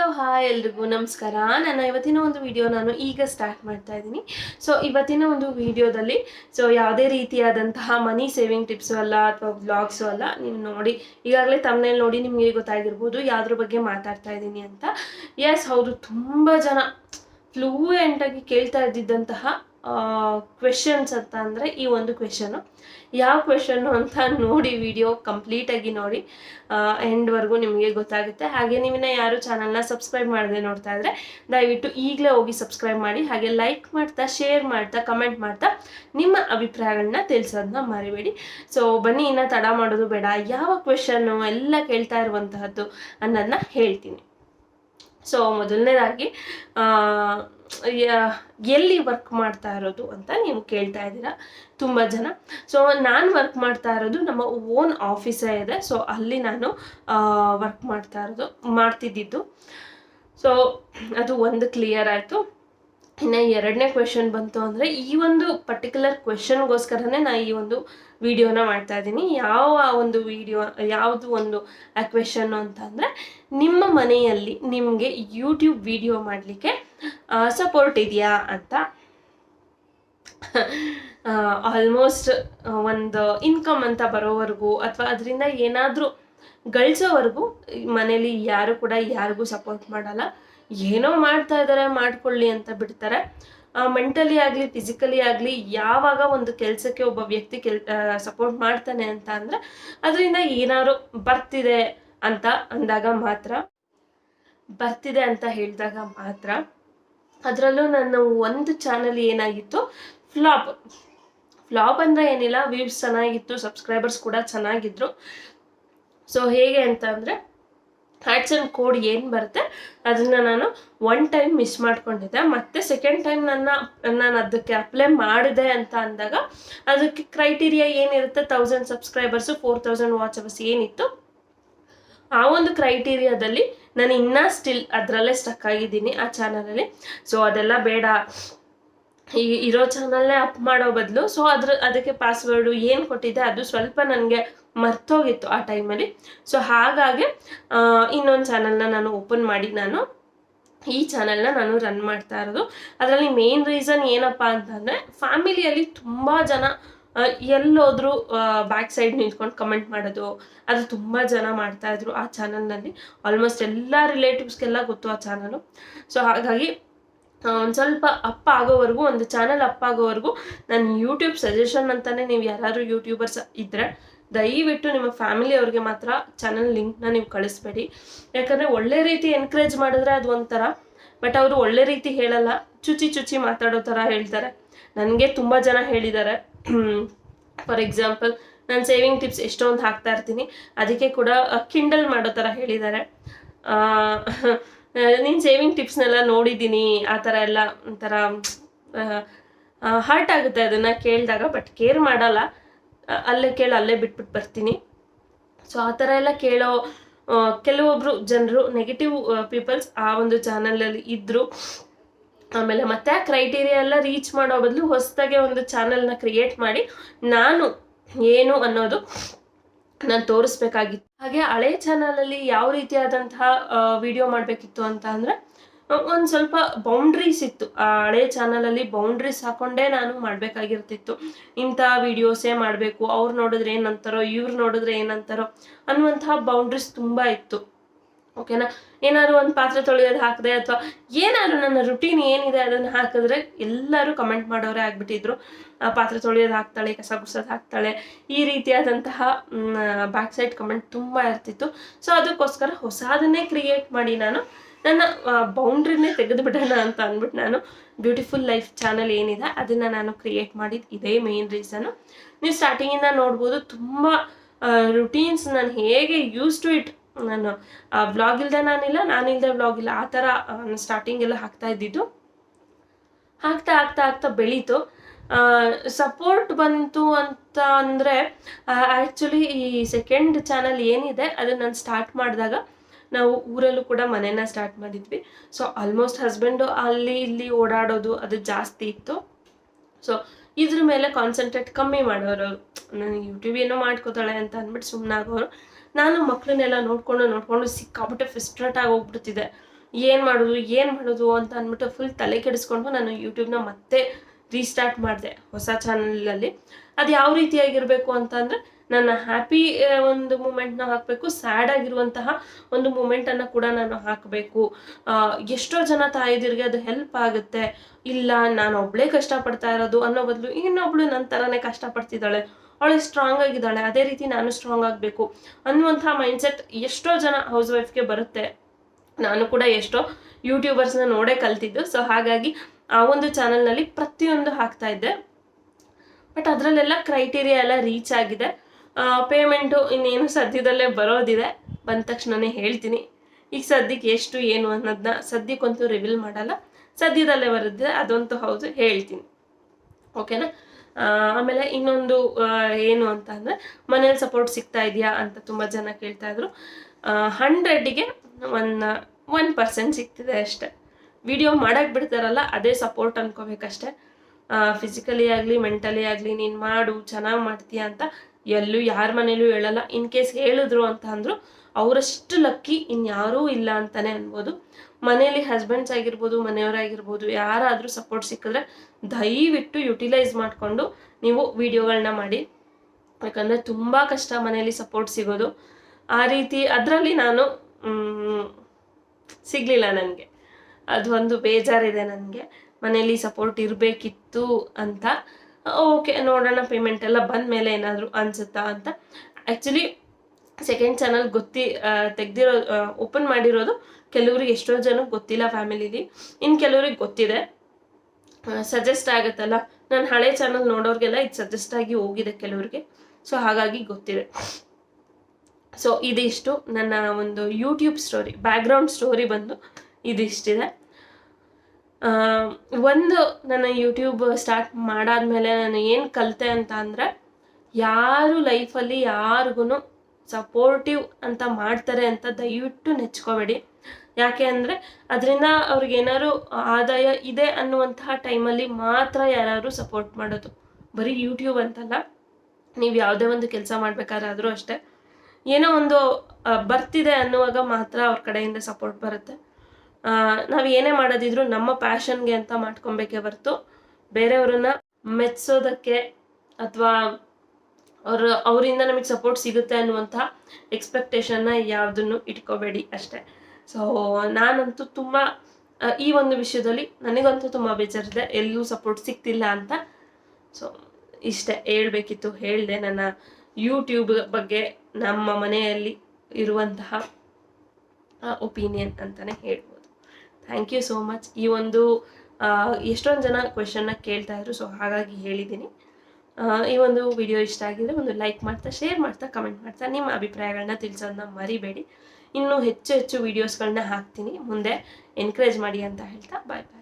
Hello hi ಎಲ್ರಿಗೂ. ನಮಸ್ಕಾರ. ನಾನು ಇವತ್ತಿನ ಒಂದು ವಿಡಿಯೋ ನಾನು ಈಗ ಸ್ಟಾರ್ಟ್ ಮಾಡ್ತಾ ಇದ್ದೀನಿ. ಸೊ ಇವತ್ತಿನ ಒಂದು ವಿಡಿಯೋದಲ್ಲಿ ಸೊ ಯಾವುದೇ ರೀತಿಯಾದಂತಹ ಮನಿ ಸೇವಿಂಗ್ ಟಿಪ್ಸು ಅಲ್ಲ ಅಥವಾ ಬ್ಲಾಗ್ಸು ಅಲ್ಲ, ನೀವು ನೋಡಿ, ಈಗಾಗಲೇ ತಮ್ಮನೇಲಿ ನೋಡಿ ನಿಮಗೆ ಗೊತ್ತಾಗಿರ್ಬೋದು, ಯಾವುದ್ರ ಬಗ್ಗೆ ಮಾತಾಡ್ತಾ ಇದ್ದೀನಿ ಅಂತ. ಎಸ್ ಹೌದು, ತುಂಬ ಜನ ಫ್ಲೂಯೆಂಟಾಗಿ ಕೇಳ್ತಾ ಇದ್ದಿದ್ದಂತಹ ಕ್ವೆಶನ್ಸ್ ಅಂತ ಅಂದರೆ ಈ ಒಂದು ಕ್ವೆಶನು ಯಾವ ಕ್ವೆಶನ್ನು ಅಂತ ನೋಡಿ ವಿಡಿಯೋ ಕಂಪ್ಲೀಟಾಗಿ ನೋಡಿ ಎಂಡ್ವರೆಗೂ ನಿಮಗೆ ಗೊತ್ತಾಗುತ್ತೆ. ಹಾಗೆ ನೀವಿನ ಯಾರು ಚಾನಲ್ನ ಸಬ್ಸ್ಕ್ರೈಬ್ ಮಾಡದೆ ನೋಡ್ತಾ ಇದ್ದರೆ ದಯವಿಟ್ಟು ಈಗಲೇ ಹೋಗಿ ಸಬ್ಸ್ಕ್ರೈಬ್ ಮಾಡಿ, ಹಾಗೆ ಲೈಕ್ ಮಾಡ್ತಾ ಶೇರ್ ಮಾಡ್ತಾ ಕಮೆಂಟ್ ಮಾಡ್ತಾ ನಿಮ್ಮ ಅಭಿಪ್ರಾಯಗಳನ್ನ ತಿಳಿಸೋದನ್ನ ಮರಿಬೇಡಿ. ಸೊ ಬನ್ನಿ ಇನ್ನು ತಡ ಮಾಡೋದು ಬೇಡ. ಯಾವ ಕ್ವೆಶನ್ನು ಎಲ್ಲ ಕೇಳ್ತಾ ಇರುವಂತಹದ್ದು ಅನ್ನೋದನ್ನ ಹೇಳ್ತೀನಿ. ಸೊ ಮೊದಲನೇದಾಗಿ ಎಲ್ಲಿ ವರ್ಕ್ ಮಾಡ್ತಾ ಇರೋದು ಅಂತ ನೀವು ಕೇಳ್ತಾ ಇದ್ದೀರಾ, ತುಂಬ ಜನ. ಸೊ ನಾನು ವರ್ಕ್ ಮಾಡ್ತಾ ಇರೋದು ನಮ್ಮ ಓನ್ ಆಫೀಸೇ ಇದೆ. ಸೊ ಅಲ್ಲಿ ನಾನು ವರ್ಕ್ ಮಾಡ್ತಾ ಇರೋದು, ಮಾಡ್ತಿದ್ದಿದ್ದು. ಸೊ ಅದು ಒಂದು ಕ್ಲಿಯರ್ ಆಯಿತು. ಇನ್ನು ಎರಡನೇ ಕ್ವೆಶನ್ ಬಂತು ಅಂದರೆ ಈ ಒಂದು ಪರ್ಟಿಕ್ಯುಲರ್ ಕ್ವೆಶನ್ಗೋಸ್ಕರನೇ ನಾನು ಈ ಒಂದು ವಿಡಿಯೋನ ಮಾಡ್ತಾ ಇದ್ದೀನಿ. ಯಾವ ಒಂದು ವಿಡಿಯೋ ಯಾವುದು ಒಂದು ಆ ಕ್ವೆಶನ್ನು ಅಂತ ಅಂದರೆ ನಿಮ್ಮ ಮನೆಯಲ್ಲಿ ನಿಮಗೆ ಯೂಟ್ಯೂಬ್ ವಿಡಿಯೋ ಮಾಡಲಿಕ್ಕೆ ಸಪೋರ್ಟ್ ಇದೆಯಾ ಅಂತ. ಆಲ್ಮೋಸ್ಟ್ ಒಂದು ಇನ್ಕಮ್ ಅಂತ ಬರೋವರೆಗೂ ಅಥವಾ ಅದರಿಂದ ಏನಾದರೂ ಗಳಿಸೋವರೆಗೂ ಮನೇಲಿ ಯಾರು ಕೂಡ ಯಾರಿಗೂ ಸಪೋರ್ಟ್ ಮಾಡಲ್ಲ. ಏನೋ ಮಾಡ್ತಾ ಇದ್ದಾರೆ ಮಾಡ್ಕೊಳ್ಳಿ ಅಂತ ಬಿಡ್ತಾರೆ. ಮೆಂಟಲಿ ಆಗಲಿ ಫಿಸಿಕಲಿ ಆಗಲಿ ಯಾವಾಗ ಒಂದು ಕೆಲಸಕ್ಕೆ ಒಬ್ಬ ವ್ಯಕ್ತಿ ಕೆಲ್ ಸಪೋರ್ಟ್ ಮಾಡ್ತಾನೆ ಅಂತ ಅಂದರೆ ಅದರಿಂದ ಏನಾದ್ರು ಬರ್ತಿದೆ ಅಂತ ಅಂದಾಗ ಮಾತ್ರ, ಬರ್ತಿದೆ ಅಂತ ಹೇಳಿದಾಗ ಮಾತ್ರ ಅದರಲ್ಲೂ ನನ್ನ ಒಂದು ಚಾನಲ್ ಏನಾಗಿತ್ತು ಫ್ಲಾಪ್ ಫ್ಲಾಪ್ ಅಂದರೆ ಏನಿಲ್ಲ ವ್ಯೂಸ್ ಚೆನ್ನಾಗಿತ್ತು ಸಬ್ಸ್ಕ್ರೈಬರ್ಸ್ ಕೂಡ ಚೆನ್ನಾಗಿದ್ರು. ಸೊ ಹೇಗೆ ಅಂತ ಅಂದರೆ ಆ್ಯಂಡ್ ಕೋಡ್ ಏನು ಬರುತ್ತೆ, ಅದನ್ನು ನಾನು ಒನ್ ಟೈಮ್ ಮಿಸ್ ಮಾಡ್ಕೊಂಡಿದ್ದೆ. ಮತ್ತೆ ಸೆಕೆಂಡ್ ಟೈಮ್ ನನ್ನ, ನಾನು ಅದಕ್ಕೆ ಅಪ್ಲೈ ಮಾಡಿದೆ ಅಂತ ಅಂದಾಗ, ಅದಕ್ಕೆ ಕ್ರೈಟೀರಿಯಾ ಏನಿರುತ್ತೆ thousand subscribers four thousand watch hours ಏನಿತ್ತು, ಆ ಒಂದು ಕ್ರೈಟೀರಿಯಾದಲ್ಲಿ ನಾನು ಇನ್ನೂ ಸ್ಟಿಲ್ ಅದರಲ್ಲೇ ಸ್ಟಕ್ ಆಗಿದ್ದೀನಿ ಆ ಚಾನಲಲ್ಲಿ ಸೊ ಅದೆಲ್ಲ ಬೇಡ. ಈ ಇರೋ ಚಾನಲ್ನೇ ಅಪ್ ಮಾಡೋ ಬದಲು. ಸೊ ಅದ್ರ, ಅದಕ್ಕೆ ಪಾಸ್ವರ್ಡು ಏನು ಕೊಟ್ಟಿದ್ದೆ ಅದು ಸ್ವಲ್ಪ ನನಗೆ ಮರ್ತೋಗಿತ್ತು ಆ ಟೈಮಲ್ಲಿ. ಸೊ ಹಾಗಾಗಿ ಇನ್ನೊಂದು ಚಾನಲ್ನ ನಾನು ಓಪನ್ ಮಾಡಿ ನಾನು. ಈ ಚಾನಲ್ನ ನಾನು ರನ್ ಮಾಡ್ತಾ ಇರೋದು. ಅದರಲ್ಲಿ ಮೇನ್ ರೀಸನ್ ಏನಪ್ಪ ಅಂತಂದರೆ ಫ್ಯಾಮಿಲಿಯಲ್ಲಿ ತುಂಬ ಜನ ಎಲ್ಲೋದ್ರೂ ಬ್ಯಾಕ್ ಸೈಡ್ ನಿಂತ್ಕೊಂಡು ಕಮೆಂಟ್ ಮಾಡೋದು, ಅದು ತುಂಬ ಜನ ಮಾಡ್ತಾಯಿದ್ರು ಆ ಚಾನಲ್ನಲ್ಲಿ. ಆಲ್ಮೋಸ್ಟ್ ಎಲ್ಲ ರಿಲೇಟಿವ್ಸ್ಗೆಲ್ಲ ಗೊತ್ತು ಆ ಚಾನಲು. ಸೊ ಹಾಗಾಗಿ ಒಂದು ಸ್ವಲ್ಪ ಅಪ್ಪ ಆಗೋವರೆಗೂ, ಒಂದು ಚಾನಲ್ ಅಪ್ಪ ಆಗೋವರೆಗೂ ನನ್ನ ಯೂಟ್ಯೂಬ್ ಸಜೆಷನ್ ಅಂತಲೇ ನೀವು ಯಾರಾದ್ರೂ ಯೂಟ್ಯೂಬರ್ಸ್ ಇದ್ದರೆ ದಯವಿಟ್ಟು ನಿಮ್ಮ ಫ್ಯಾಮಿಲಿಯವ್ರಿಗೆ ಮಾತ್ರ ಚಾನಲ್ ಲಿಂಕ್ನ ನೀವು ಕಳಿಸ್ಬೇಡಿ. ಯಾಕಂದರೆ ಒಳ್ಳೆ ರೀತಿ ಎನ್ಕರೇಜ್ ಮಾಡಿದ್ರೆ ಅದು ಒಂಥರ ಬಟ್ ಅವರು ಒಳ್ಳೆ ರೀತಿ ಹೇಳಲ್ಲ ಚುಚಿ ಚುಚಿ ಮಾತಾಡೋ ಥರ ಹೇಳ್ತಾರೆ. ನನಗೆ ತುಂಬ ಜನ ಹೇಳಿದ್ದಾರೆ. ಫಾರ್ ಎಕ್ಸಾಂಪಲ್ ನಾನು ಸೇವಿಂಗ್ ಟಿಪ್ಸ್ ಎಷ್ಟೊಂದು ಹಾಕ್ತಾ ಇರ್ತೀನಿ. ಅದಕ್ಕೆ ಕೂಡ ಕಿಂಡಲ್ ಮಾಡೋ ಥರ ಹೇಳಿದ್ದಾರೆ. ನೀನು ಸೇವಿಂಗ್ ಟಿಪ್ಸ್ನೆಲ್ಲ ನೋಡಿದ್ದೀನಿ, ಆ ಥರ ಎಲ್ಲ ಒಂಥರ ಹರ್ಟ್ ಆಗುತ್ತೆ ಅದನ್ನು ಕೇಳಿದಾಗ ಬಟ್ ಕೇರ್ ಮಾಡಲ್ಲ. ಅಲ್ಲೇ ಕೇಳಿ, ಅಲ್ಲೇ ಬಿಟ್ಬಿಟ್ಟು ಬರ್ತೀನಿ. ಸೊ ಆ ಥರ ಎಲ್ಲ ಕೇಳೋ ಕೆಲವೊಬ್ರು ಜನರು ನೆಗೆಟಿವ್ ಪೀಪಲ್ಸ್ ಆ ಒಂದು ಚಾನಲಲ್ಲಿ ಇದ್ದರು ಆಮೇಲೆ ಮತ್ತೆ ಆ ಕ್ರೈಟೀರಿಯಾ ಎಲ್ಲ ರೀಚ್ ಮಾಡೋ ಬದಲು ಹೊಸದಾಗೆ ಒಂದು ಚಾನಲ್ನ ಕ್ರಿಯೇಟ್ ಮಾಡಿ, ನಾನು ಏನು ಅನ್ನೋದು ನಾನು ತೋರಿಸ್ಬೇಕಾಗಿತ್ತು. ಹಾಗೆ ಹಳೆ ಚಾನಲಲ್ಲಿ ಯಾವ ರೀತಿಯಾದಂತಹ ವಿಡಿಯೋ ಮಾಡಬೇಕಿತ್ತು ಅಂತ ಅಂದರೆ ಒಂದು ಸ್ವಲ್ಪ ಬೌಂಡ್ರೀಸ್ ಇತ್ತು. ಆ, ಹಳೆ ಚಾನಲಲ್ಲಿ ಬೌಂಡ್ರೀಸ್ ಹಾಕೊಂಡೇ ನಾನು ಮಾಡಬೇಕಾಗಿರ್ತಿತ್ತು. ಇಂಥ ವಿಡಿಯೋಸೇ ಮಾಡಬೇಕು, ಅವ್ರು ನೋಡಿದ್ರೆ ಏನಂತಾರೋ, ಇವ್ರು ನೋಡಿದ್ರೆ ಏನಂತಾರೋ ಅನ್ನುವಂತಹ ಬೌಂಡ್ರೀಸ್ ತುಂಬ ಇತ್ತು. ಓಕೆನಾ? ಏನಾದ್ರು ಒಂದು ಪಾತ್ರೆ ತೊಳೆಯೋದು ಹಾಕಿದೆ ಅಥವಾ ಏನಾದ್ರು ನನ್ನ ರುಟೀನ್ ಏನಿದೆ ಅದನ್ನು ಹಾಕಿದ್ರೆ ಎಲ್ಲರೂ ಕಮೆಂಟ್ ಮಾಡೋರೇ ಆಗಿಬಿಟ್ಟಿದ್ರು. ಪಾತ್ರೆ ತೊಳೆಯೋದು ಹಾಕ್ತಾಳೆ, ಕಸ ಗುಡ್ಸೋದು ಹಾಕ್ತಾಳೆ, ಈ ರೀತಿಯಾದಂತಹ ಬ್ಯಾಕ್ ಸೈಡ್ ಕಮೆಂಟ್ ತುಂಬ ಇರ್ತಿತ್ತು. ಸೊ ಅದಕ್ಕೋಸ್ಕರ ಹೊಸದನ್ನೇ ಕ್ರಿಯೇಟ್ ಮಾಡಿ ನಾನು. ನನ್ನ ಬೌಂಡ್ರಿನೇ ತೆಗೆದುಬಿಡೋಣ ಅಂತ ಅಂದ್ಬಿಟ್ಟು ನಾನು ಬ್ಯೂಟಿಫುಲ್ ಲೈಫ್ ಚಾನಲ್ ಏನಿದೆ ಅದನ್ನು ನಾನು ಕ್ರಿಯೇಟ್ ಮಾಡಿದ್ದು ಇದೇ ಮೇನ್ ರೀಸನು ನೀವು ಸ್ಟಾರ್ಟಿಂಗಿಂದ ನೋಡ್ಬೋದು, ತುಂಬ ರುಟೀನ್ಸ್ ನಾನು ಹೇಗೆ ಯೂಸ್ ಟು ಇಟ್ ನಾನು ಬ್ಲಾಗ್ ಇಲ್ಲದೆ ನಾನಿಲ್ಲ ನಾನಿಲ್ಲದೆ ಬ್ಲಾಗ್ ಇಲ್ಲ. ಆ ಥರ ಸ್ಟಾರ್ಟಿಂಗ್ ಎಲ್ಲ ಹಾಕ್ತಾ ಇದ್ದಿದ್ದು. ಹಾಕ್ತಾ ಹಾಕ್ತಾ ಹಾಕ್ತಾ ಬೆಳೀತು. ಸಪೋರ್ಟ್ ಬಂತು ಅಂತ ಅಂದರೆ ಆ್ಯಕ್ಚುಲಿ ಈ ಸೆಕೆಂಡ್ ಚಾನಲ್ ಏನಿದೆ, ಅದನ್ನು ನಾನು ಸ್ಟಾರ್ಟ್ ಮಾಡಿದಾಗ ನಾವು ಊರಲ್ಲೂ ಕೂಡ ಮನೇನ ಸ್ಟಾರ್ಟ್ ಮಾಡಿದ್ವಿ. ಸೊ ಆಲ್ಮೋಸ್ಟ್ ಹಸ್ಬೆಂಡು ಅಲ್ಲಿ ಇಲ್ಲಿ ಓಡಾಡೋದು ಅದು ಜಾಸ್ತಿ ಇತ್ತು. ಸೊ ಇದ್ರ ಮೇಲೆ ಕಾನ್ಸಂಟ್ರೇಟ್ ಕಮ್ಮಿ ಮಾಡೋರು. ನನಗೆ ಯೂಟ್ಯೂಬ್ ಏನೋ ಮಾಡ್ಕೋತಾಳೆ ಅಂತ ಅಂದ್ಬಿಟ್ಟು ಸುಮ್ಮನಾಗೋರು ನಾನು ಮಕ್ಕಳನ್ನೆಲ್ಲ ನೋಡ್ಕೊಂಡು ನೋಡ್ಕೊಂಡು ಸಿಕ್ಕಾಬಿಟ್ಟು ಫಿಸ್ಟ್ರೇಟ್ ಆಗಿ ಹೋಗ್ಬಿಡ್ತಿದೆ ಏನು ಮಾಡೋದು ಏನು ಮಾಡೋದು ಅಂತ ಅಂದ್ಬಿಟ್ಟು ಫುಲ್ ತಲೆ ಕೆಡಿಸ್ಕೊಂಡು ನಾನು ಯೂಟ್ಯೂಬ್ನ ಮತ್ತೆ ರೀಸ್ಟಾರ್ಟ್ ಮಾಡಿದೆ ಹೊಸ ಚಾನಲಲ್ಲಿ ಅದು ಯಾವ ರೀತಿಯಾಗಿರಬೇಕು ಅಂತ ಅಂದರೆ ನನ್ನ ಹ್ಯಾಪಿ ಒಂದು ಮೂಮೆಂಟ್ನ ಹಾಕಬೇಕು ಸ್ಯಾಡ್ ಆಗಿರುವಂತಹ ಒಂದು ಮೂಮೆಂಟನ್ನು ಕೂಡ ನಾನು ಹಾಕಬೇಕು. ಎಷ್ಟೋ ಜನ ತಾಯಿದಿರಿಗೆ ಅದು ಹೆಲ್ಪ್ ಆಗುತ್ತೆ. ಇಲ್ಲ, ನಾನು ಒಬ್ಬಳೇ ಕಷ್ಟಪಡ್ತಾ ಇರೋದು ಅನ್ನೋ ಬದಲು ಇನ್ನೊಬ್ಳು ನನ್ನ ಥರನೇ ಕಷ್ಟಪಡ್ತಿದ್ದಾಳೆ ಅವಳು ಸ್ಟ್ರಾಂಗ್ ಆಗಿದ್ದಾಳೆ, ಅದೇ ರೀತಿ ನಾನು ಸ್ಟ್ರಾಂಗ್ ಆಗಬೇಕು ಅನ್ನುವಂಥ ಮೈಂಡ್ಸೆಟ್ ಎಷ್ಟೋ ಜನ ಹೌಸ್ ವೈಫ್ಗೆ ಬರುತ್ತೆ. ನಾನು ಕೂಡ ಎಷ್ಟೋ ಯೂಟ್ಯೂಬರ್ಸ್ನ ನೋಡೇ ಕಲ್ತಿದ್ದು ಸೊ ಹಾಗಾಗಿ ಆ ಒಂದು ಚಾನಲ್ನಲ್ಲಿ ಪ್ರತಿಯೊಂದು ಹಾಕ್ತಾ ಇದ್ದೆ. ಬಟ್ ಅದರಲ್ಲೆಲ್ಲ ಕ್ರೈಟೀರಿಯಾ ಎಲ್ಲ ರೀಚ್ ಆಗಿದೆ. ಪೇಮೆಂಟು ಇನ್ನೇನು ಸದ್ಯದಲ್ಲೇ ಬರೋದಿದೆ. ಬಂದ ತಕ್ಷಣನೇ ಹೇಳ್ತೀನಿ. ಈಗ ಸದ್ಯಕ್ಕೆ ಎಷ್ಟು, ಏನು ಅನ್ನೋದನ್ನ ಸದ್ಯಕ್ಕಂತೂ ರಿವೀಲ್ ಮಾಡಲ್ಲ. ಸದ್ಯದಲ್ಲೇ ಬರುತ್ತೆ ಅದಂತೂ ಹೌದು, ಹೇಳ್ತೀನಿ. ಓಕೆನಾ ಆಮೇಲೆ ಇನ್ನೊಂದು ಏನು ಅಂತ ಅಂದರೆ ಮನೇಲಿ ಸಪೋರ್ಟ್ ಸಿಗ್ತಾ ಇದೆಯಾ ಅಂತ ತುಂಬ ಜನ ಕೇಳ್ತಾ ಇದ್ರು. ಹಂಡ್ರೆಡ್ಗೆ ಒನ್ ಒನ್ ಪರ್ಸೆಂಟ್ ಸಿಗ್ತಿದೆ ಅಷ್ಟೆ. ವಿಡಿಯೋ ಮಾಡೋಕ್ಕೆ ಬಿಡ್ತಾರಲ್ಲ, ಅದೇ ಸಪೋರ್ಟ್ ಅನ್ಕೋಬೇಕಷ್ಟೆ. ಫಿಸಿಕಲಿ ಆಗಲಿ ಮೆಂಟಲಿ ಆಗಲಿ, ನೀನು ಮಾಡು, ಚೆನ್ನಾಗಿ ಮಾಡ್ತೀಯ ಅಂತ ಎಲ್ಲೂ ಯಾರ ಮನೇಲೂ ಹೇಳಲ್ಲ. ಇನ್ ಕೇಸ್ ಹೇಳಿದ್ರು ಅಂತ ಅಂದರು, ಅವರಷ್ಟು ಲಕ್ಕಿ ಇನ್ಯಾರೂ ಇಲ್ಲ ಅಂತಾನೆ ಅನ್ಬೋದು. ಮನೆಯಲ್ಲಿ ಹಸ್ಬೆಂಡ್ಸ್ ಆಗಿರ್ಬೋದು, ಮನೆಯವರಾಗಿರ್ಬೋದು, ಯಾರಾದರೂ ಸಪೋರ್ಟ್ ಸಿಕ್ಕಿದ್ರೆ ದಯವಿಟ್ಟು ಯುಟಿಲೈಸ್ ಮಾಡಿಕೊಂಡು ನೀವು ವಿಡಿಯೋಗಳನ್ನ ಮಾಡಿ. ಯಾಕಂದರೆ ತುಂಬ ಕಷ್ಟ ಮನೆಯಲ್ಲಿ ಸಪೋರ್ಟ್ ಸಿಗೋದು. ಆ ರೀತಿ ಅದರಲ್ಲಿ ನಾನು ಸಿಗಲಿಲ್ಲ ನನಗೆ. ಅದು ಒಂದು ಬೇಜಾರಿದೆ ನನಗೆ. ಮನೆಯಲ್ಲಿ ಸಪೋರ್ಟ್ ಇರಬೇಕಿತ್ತು ಅಂತ. ಓಕೆ ನೋಡೋಣ ಪೇಮೆಂಟ್ ಎಲ್ಲ ಬಂದ ಮೇಲೆ ಏನಾದರೂ ಅನಿಸುತ್ತಾ ಅಂತ. ಆ್ಯಕ್ಚುಲಿ ಸೆಕೆಂಡ್ ಚಾನಲ್ ಗೊತ್ತಿ ತೆಗ್ದಿರೋ ಓಪನ್ ಮಾಡಿರೋದು ಕೆಲವ್ರಿಗೆ ಎಷ್ಟೋ ಜನಕ್ಕೆ ಗೊತ್ತಿಲ್ಲ ಫ್ಯಾಮಿಲಿಲಿ ಇನ್ನು ಕೆಲವ್ರಿಗೆ ಗೊತ್ತಿದೆ. ಸಜೆಸ್ಟ್ ಆಗುತ್ತಲ್ಲ. ನಾನು ಹಳೆ ಚಾನಲ್ ನೋಡೋರಿಗೆಲ್ಲ ಇದು ಸಜೆಸ್ಟ್ ಆಗಿ ಹೋಗಿದೆ ಕೆಲವ್ರಿಗೆ. ಸೊ ಹಾಗಾಗಿ ಗೊತ್ತಿದೆ. ಸೊ ಇದಿಷ್ಟು. ನನ್ನ ಒಂದು ಯೂಟ್ಯೂಬ್ ಸ್ಟೋರಿ ಬ್ಯಾಕ್ಗ್ರೌಂಡ್ ಸ್ಟೋರಿ ಬಂದು ಇದಿಷ್ಟಿದೆ. ಒಂದು ನನ್ನ ಯೂಟ್ಯೂಬ್ ಸ್ಟಾರ್ಟ್ ಮಾಡಾದ್ಮೇಲೆ ನಾನು ಏನು ಕಲಿತೆ ಅಂತ ಅಂದರೆ, ಯಾರು ಲೈಫಲ್ಲಿ ಯಾರಿಗೂ ಸಪೋರ್ಟಿವ್ ಅಂತ ಮಾಡ್ತಾರೆ ಅಂತ ದಯವಿಟ್ಟು ನೆಚ್ಕೋಬೇಡಿ. ಯಾಕೆ ಅಂದರೆ, ಅದರಿಂದ ಅವ್ರಿಗೇನಾದ್ರು ಆದಾಯ ಇದೆ ಅನ್ನುವಂತಹ ಟೈಮಲ್ಲಿ ಮಾತ್ರ ಯಾರಾದರೂ ಸಪೋರ್ಟ್ ಮಾಡೋದು. ಬರೀ ಯೂಟ್ಯೂಬ್ ಅಂತಲ್ಲ, ನೀವು ಯಾವುದೇ ಒಂದು ಕೆಲಸ ಮಾಡಬೇಕಾದ್ರೂ ಅಷ್ಟೇ. ಏನೋ ಒಂದು ಬರ್ತಿದೆ ಅನ್ನುವಾಗ ಮಾತ್ರ ಅವ್ರ ಕಡೆಯಿಂದ ಸಪೋರ್ಟ್ ಬರುತ್ತೆ. ನಾವು ಏನೇ ಮಾಡೋದಿದ್ರು ನಮ್ಮ ಪ್ಯಾಷನ್ಗೆ ಅಂತ ಮಾಡ್ಕೊಬೇಕೇ ಹೊರತು ಬೇರೆಯವ್ರನ್ನ ಮೆಚ್ಚೋದಕ್ಕೆ ಅಥವಾ ಅವ್ರ, ಅವರಿಂದ ನಮಗೆ ಸಪೋರ್ಟ್ ಸಿಗುತ್ತೆ ಅನ್ನುವಂಥ ಎಕ್ಸ್ಪೆಕ್ಟೇಷನ್ನ ಯಾವುದನ್ನು ಇಟ್ಕೋಬೇಡಿ ಅಷ್ಟೇ. ಸೊ ನಾನಂತೂ ತುಂಬ ಈ ಒಂದು ವಿಷಯದಲ್ಲಿ ನನಗಂತೂ ತುಂಬ ಬೇಜಾರಿದೆ. ಎಲ್ಲೂ ಸಪೋರ್ಟ್ ಸಿಗ್ತಿಲ್ಲ ಅಂತ. ಸೊ ಇಷ್ಟೇ ಹೇಳ್ಬೇಕಿತ್ತು. ಹೇಳಿದೆ ನನ್ನ ಯೂಟ್ಯೂಬ್ ಬಗ್ಗೆ ನಮ್ಮ ಮನೆಯಲ್ಲಿ ಇರುವಂತಹ ಒಪಿನಿಯನ್ ಅಂತಲೇ ಹೇಳ್ಬೋದು ಥ್ಯಾಂಕ್ ಯು ಸೋ ಮಚ್. ಈ ಒಂದು ಎಷ್ಟೊಂದು ಜನ ಕ್ವೆಶನ್ನ ಕೇಳ್ತಾ ಇದ್ರು ಸೊ ಹಾಗಾಗಿ ಹೇಳಿದ್ದೀನಿ. ಈ ಒಂದು ವಿಡಿಯೋ ಇಷ್ಟ ಆಗಿದ್ರೆ ಒಂದು ಲೈಕ್ ಮಾಡ್ತಾ ಶೇರ್ ಮಾಡ್ತಾ ಕಮೆಂಟ್ ಮಾಡ್ತಾ, ನಿಮ್ಮ ಅಭಿಪ್ರಾಯಗಳನ್ನ ತಿಳಿಸೋದನ್ನ ಮರಿಬೇಡಿ. ಇನ್ನೂ ಹೆಚ್ಚು ಹೆಚ್ಚು ವೀಡಿಯೋಸ್ಗಳನ್ನ ಹಾಕ್ತೀನಿ. ಮುಂದೆ ಎನ್ಕರೇಜ್ ಮಾಡಿ ಅಂತ ಹೇಳ್ತಾ ಬಾಯ್ ಬಾಯ್